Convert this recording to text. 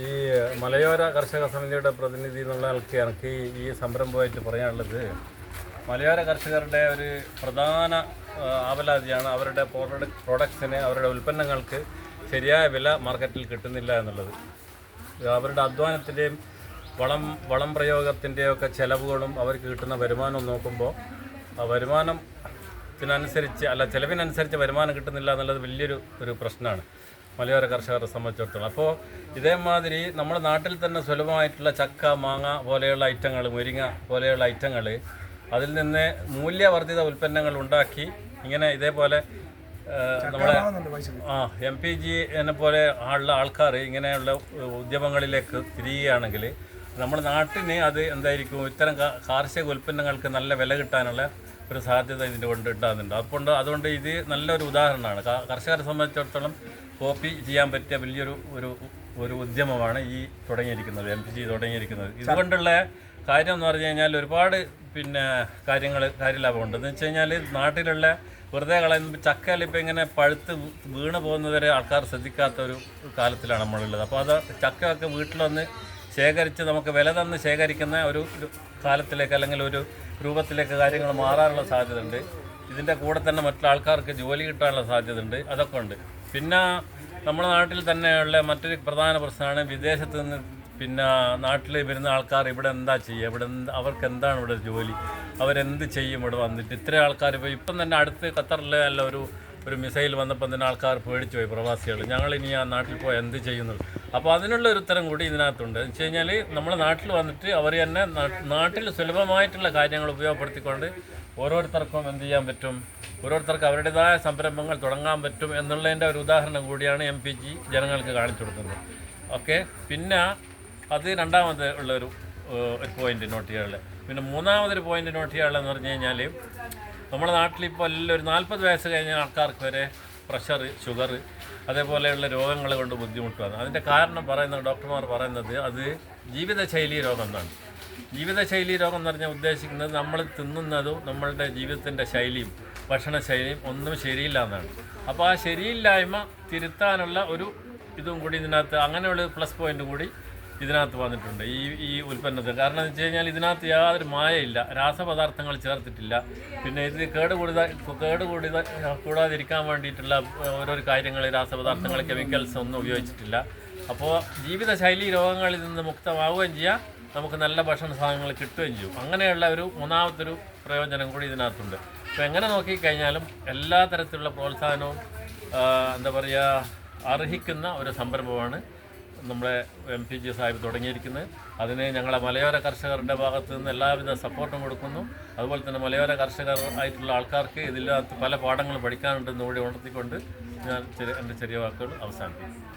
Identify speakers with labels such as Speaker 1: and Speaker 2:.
Speaker 1: ഈ മലയോര കർഷക സമിതിയുടെ പ്രതിനിധി എന്നുള്ള ആൾക്ക് എനിക്ക് ഈ സംരംഭമായിട്ട് പറയാനുള്ളത്. മലയോര കർഷകരുടെ ഒരു പ്രധാന ആവലാതിയാണ് അവരുടെ പ്രോഡക്റ്റ് അവരുടെ ഉൽപ്പന്നങ്ങൾക്ക് ശരിയായ വില മാർക്കറ്റിൽ കിട്ടുന്നില്ല എന്നുള്ളത്. അവരുടെ അധ്വാനത്തിന്റെയും വളം വളം പ്രയോഗത്തിന്റെയും ഒക്കെ ചിലവുകളും അവർക്ക് കിട്ടുന്ന വരുമാനവും നോക്കുമ്പോൾ ആ വരുമാനത്തിനനുസരിച്ച് അല്ല ചിലവിനനുസരിച്ച് വരുമാനം കിട്ടുന്നില്ല എന്നുള്ളത് വലിയൊരു ഒരു പ്രശ്നമാണ്. മലയോര കർഷകരെ സംബന്ധിച്ചിടത്തോളം. അപ്പോൾ ഇതേമാതിരി നമ്മുടെ നാട്ടിൽ തന്നെ സുലഭമായിട്ടുള്ള ചക്ക മാങ്ങ പോലെയുള്ള ഐറ്റങ്ങൾ മുരിങ്ങ പോലെയുള്ള ഐറ്റങ്ങൾ അതിൽ നിന്ന് മൂല്യവർദ്ധിത ഉൽപ്പന്നങ്ങൾ ഉണ്ടാക്കി ഇങ്ങനെ ഇതേപോലെ നമ്മുടെ നമ്മളെ ആ എം പി ജി എന്നെ പോലെ ഉള്ള ആൾക്കാർ ഇങ്ങനെയുള്ള ഉദ്യമങ്ങളിലേക്ക് തിരിയുകയാണെങ്കിൽ നമ്മുടെ നാട്ടിന് അത് എന്തായിരിക്കും? ഇത്തരം കാർഷിക ഉൽപ്പന്നങ്ങൾക്ക് നല്ല വില കിട്ടാനുള്ള ഒരു സാധ്യത ഇതിന്റെ കൊണ്ട് ഉണ്ടാകുന്നുണ്ട്. അതുകൊണ്ട് അതുകൊണ്ട് ഇത് നല്ലൊരു ഉദാഹരണമാണ്. കർഷകരെ സംബന്ധിച്ചിടത്തോളം കോപ്പി ചെയ്യാൻ പറ്റിയ വലിയൊരു ഒരു ഒരു ഉദ്യമമാണ് ഈ തുടങ്ങിയിരിക്കുന്നത് എം പി ജി തുടങ്ങിയിരിക്കുന്നത്. ഇതുകൊണ്ടുള്ള കാര്യം എന്ന് പറഞ്ഞു കഴിഞ്ഞാൽ ഒരുപാട് പിന്നെ കാര്യങ്ങൾ കാര്യലാഭമുണ്ട്. എന്ന് വെച്ച് കഴിഞ്ഞാൽ നാട്ടിലുള്ള വെറുതെ കളയുന്ന ചക്കയിൽ ഇപ്പം ഇങ്ങനെ പഴുത്ത് വീണ് പോകുന്നവരെ ആൾക്കാർ ശ്രദ്ധിക്കാത്ത ഒരു കാലത്തിലാണ് നമ്മളുള്ളത്. അപ്പോൾ അത് ചക്കയൊക്കെ വീട്ടിൽ വന്ന് ശേഖരിച്ച് നമുക്ക് വില തന്ന് ശേഖരിക്കുന്ന ഒരു കാലത്തിലേക്ക് അല്ലെങ്കിൽ ഒരു രൂപത്തിലേക്ക് കാര്യങ്ങൾ മാറാനുള്ള സാധ്യതയുണ്ട്. ഇതിന്റെ കൂടെ തന്നെ മറ്റുള്ള ആൾക്കാർക്ക് ജോലി കിട്ടാനുള്ള സാധ്യതയുണ്ട്. അതൊക്കെ ഉണ്ട്. പിന്നെ നമ്മുടെ നാട്ടിൽ തന്നെയുള്ള മറ്റൊരു പ്രധാന പ്രശ്നമാണ് വിദേശത്ത് നിന്ന് പിന്നെ നാട്ടിൽ വരുന്ന ആൾക്കാർ ഇവിടെ എന്താ ചെയ്യുക? ഇവിടെ അവർക്ക് എന്താണ് ഇവിടെ ജോലി? അവരെന്ത് ചെയ്യും ഇവിടെ വന്നിട്ട്? ഇത്രയും ആൾക്കാർ ഇപ്പോൾ ഇപ്പം തന്നെ അടുത്ത് ഖത്തറിലെ അല്ല ഒരു ഒരു മിസൈൽ വന്നപ്പോൾ തന്നെ ആൾക്കാർ പേടിച്ചു പോയി പ്രവാസികൾ. ഞങ്ങൾ ഇനി ആ നാട്ടിൽ പോയി എന്ത് ചെയ്യുന്നു അപ്പോൾ അതിനുള്ള ഒരു ഉത്തരം കൂടി ഇതിനകത്തുണ്ട്. എന്ന് വെച്ച് കഴിഞ്ഞാൽ നമ്മുടെ നാട്ടിൽ വന്നിട്ട് അവർ തന്നെ നാട്ടിൽ സുലഭമായിട്ടുള്ള കാര്യങ്ങൾ ഉപയോഗപ്പെടുത്തിക്കൊണ്ട് ഓരോരുത്തർക്കും എന്ത് ചെയ്യാൻ പറ്റും? ഓരോരുത്തർക്ക് അവരുടേതായ സംരംഭങ്ങൾ തുടങ്ങാൻ പറ്റും എന്നുള്ളതിന്റെ ഒരു ഉദാഹരണം കൂടിയാണ് എം പി ജി ജനങ്ങൾക്ക് കാണിച്ചു കൊടുക്കുന്നത്. ഓക്കെ? പിന്നെ അത് രണ്ടാമത് ഉള്ളൊരു ഒരു പോയിന്റ് നോട്ട് ചെയ്യാനുള്ളത്. പിന്നെ മൂന്നാമതൊരു പോയിന്റ് നോട്ട് ചെയ്യാനുള്ളതെന്ന് പറഞ്ഞു കഴിഞ്ഞാൽ നമ്മുടെ നാട്ടിലിപ്പോൾ എല്ലാം ഒരു നാൽപ്പത് വയസ്സ് കഴിഞ്ഞ ആൾക്കാർക്ക് വരെ പ്രഷർ ഷുഗർ അതേപോലെയുള്ള രോഗങ്ങൾ കൊണ്ട് ബുദ്ധിമുട്ടുകയാണ് അതിന്റെ കാരണം പറയുന്നത് ഡോക്ടർമാർ പറയുന്നത് അത് ജീവിതശൈലി രോഗം എന്നാണ് ജീവിതശൈലി രോഗം എന്ന് പറഞ്ഞാൽ ഉദ്ദേശിക്കുന്നത് നമ്മൾ തിന്നുന്നതും നമ്മളുടെ ജീവിതത്തിന്റെ ശൈലിയും ഭക്ഷണശൈലിയും ഒന്നും ശരിയില്ല എന്നാണ്. അപ്പോൾ ആ ശരിയില്ലായ്മ തിരുത്താനുള്ള ഒരു ഇതും കൂടി ഇതിനകത്ത് അങ്ങനെയുള്ള പ്ലസ് പോയിന്റ് കൂടി ഇതിനകത്ത് വന്നിട്ടുണ്ട്. ഈ ഈ ഉൽപ്പന്നത്തിൽ. കാരണം എന്ന് വെച്ച് കഴിഞ്ഞാൽ ഇതിനകത്ത് യാതൊരു മായയില്ല. രാസപദാർത്ഥങ്ങൾ ചേർത്തിട്ടില്ല. പിന്നെ ഇത് കേടുകൂടുത കേടുകൂടി കൂടാതിരിക്കാൻ വേണ്ടിയിട്ടുള്ള ഓരോരോ കാര്യങ്ങൾ രാസപദാർത്ഥങ്ങൾ കെമിക്കൽസ് ഒന്നും ഉപയോഗിച്ചിട്ടില്ല. അപ്പോൾ ജീവിതശൈലി രോഗങ്ങളിൽ നിന്ന് മുക്തമാവുകയും ചെയ്യാം. നമുക്ക് നല്ല ഭക്ഷണ സാധനങ്ങൾ കിട്ടുകയും ചെയ്യും. അങ്ങനെയുള്ള ഒരു മൂന്നാമത്തൊരു പ്രയോജനം കൂടി ഇതിനകത്തുണ്ട്. അപ്പോൾ എങ്ങനെ നോക്കിക്കഴിഞ്ഞാലും എല്ലാ തരത്തിലുള്ള പ്രോത്സാഹനവും എന്താ പറയുക അർഹിക്കുന്ന ഒരു സംരംഭമാണ് നമ്മുടെ എം പി ജി സാഹിബ് തുടങ്ങിയിരിക്കുന്നത്. അതിന് ഞങ്ങളെ മലയോര കർഷകരുടെ ഭാഗത്തു നിന്ന് എല്ലാവിധ സപ്പോർട്ടും കൊടുക്കുന്നു. അതുപോലെ തന്നെ മലയോര കർഷകർ ആയിട്ടുള്ള ആൾക്കാർക്ക് ഇതിനകത്ത് പല പാഠങ്ങളും പഠിക്കാനുണ്ടെന്ന് കൂടി ഉണർത്തിക്കൊണ്ട് ഞാൻ എന്റെ ചെറിയ വാക്കുകൾ അവസാനിപ്പിക്കും